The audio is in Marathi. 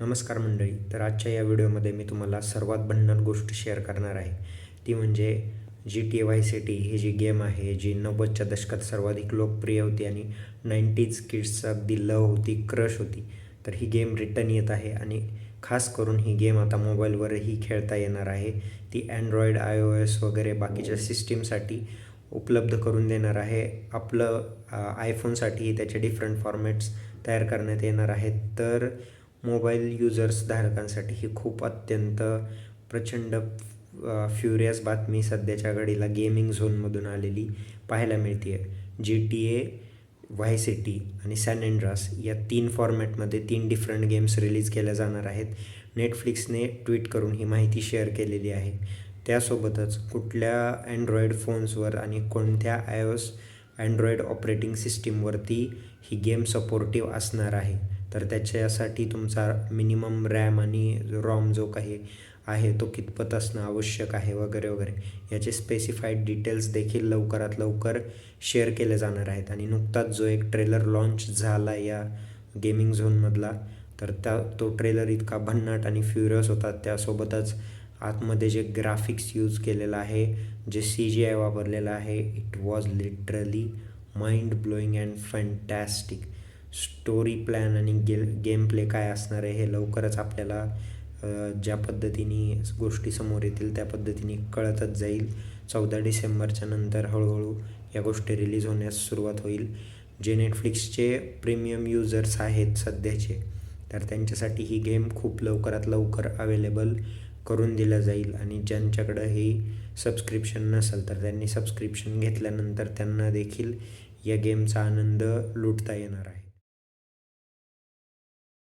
नमस्कार मंडळी तर आजच्या या व्हिडिओमध्ये मी तुम्हाला सर्वात भन्नाट गोष्ट शेअर करणार आहे. ती म्हणजे जी टी वाय सिटी ही जी गेम आहे जी नव्वदच्या दशकात सर्वाधिक लोकप्रिय होती आणि नाईन्टीज किड्सचा अगदी लव होती क्रश होती. तर ही गेम रिटर्न येत आहे आणि खास करून ही गेम आता मोबाईलवरही खेळता येणार आहे. ती अँड्रॉईड आय ओ एस वगैरे बाकीच्या सिस्टीमसाठी उपलब्ध करून देणार आहे. आपलं आयफोनसाठीही त्याचे डिफरंट फॉर्मॅट्स तयार करण्यात येणार आहेत. तर मोबाईल युजर्स धारकांसाठी ही खूप अत्यंत प्रचंड फ्युरियस बातमी सध्याच्या घडीला गेमिंग झोनमधून आलेली पाहायला मिळते आहे G T A Vice City आणि सॅन अँड्रास या तीन फॉर्मॅटमध्ये तीन डिफरंट गेम्स रिलीज केल्या जाणार आहेत. नेटफ्लिक्सने ट्विट करून ही माहिती शेअर केलेली आहे. त्यासोबतच कुठल्या अँड्रॉईड फोन्सवर आणि कोणत्या आयओस अँड्रॉईड ऑपरेटिंग सिस्टीमवरती ही गेम सपोर्टिव्ह असणार आहे? तर त्याच्यासाठी तुमचा मिनिमम रॅम आणि रॉम जो काही आहे तो कितपत असणं आवश्यक आहे वगैरे वगैरे याचे स्पेसिफाईड डिटेल्स देखील लवकरात लवकर शेअर केले जाणार आहेत. आणि नुकताच जो एक ट्रेलर लॉन्च झाला या गेमिंग झोनमधला तर त्या तो ट्रेलर इतका भन्नाट आणि फ्युरियस होता. त्यासोबतच आतमध्ये जे ग्राफिक्स यूज केलेलं आहे जे सी जी आय वापरलेलं आहे it was literally mind blowing and fantastic story plan आणि गे गेम प्ले काय असणार आहे हे लवकरच आपल्याला ज्या पद्धतीने गोष्टी समोर येतील त्या पद्धतीने कळतच जाईल. चौदा डिसेंबरच्या नंतर हळूहळू या गोष्टी रिलीज होण्यास सुरुवात होईल. जे नेटफ्लिक्सचे प्रीमियम युजर्स आहेत सध्याचे तर त्यांच्यासाठी ही गेम खूप लवकरात लवकर अवेलेबल करून दिलं जाईल. आणि ज्यांच्याकडं हे सबस्क्रिप्शन नसेल तर त्यांनी सबस्क्रिप्शन घेतल्यानंतर त्यांना देखील या गेमचा आनंद लुटता येणार आहे.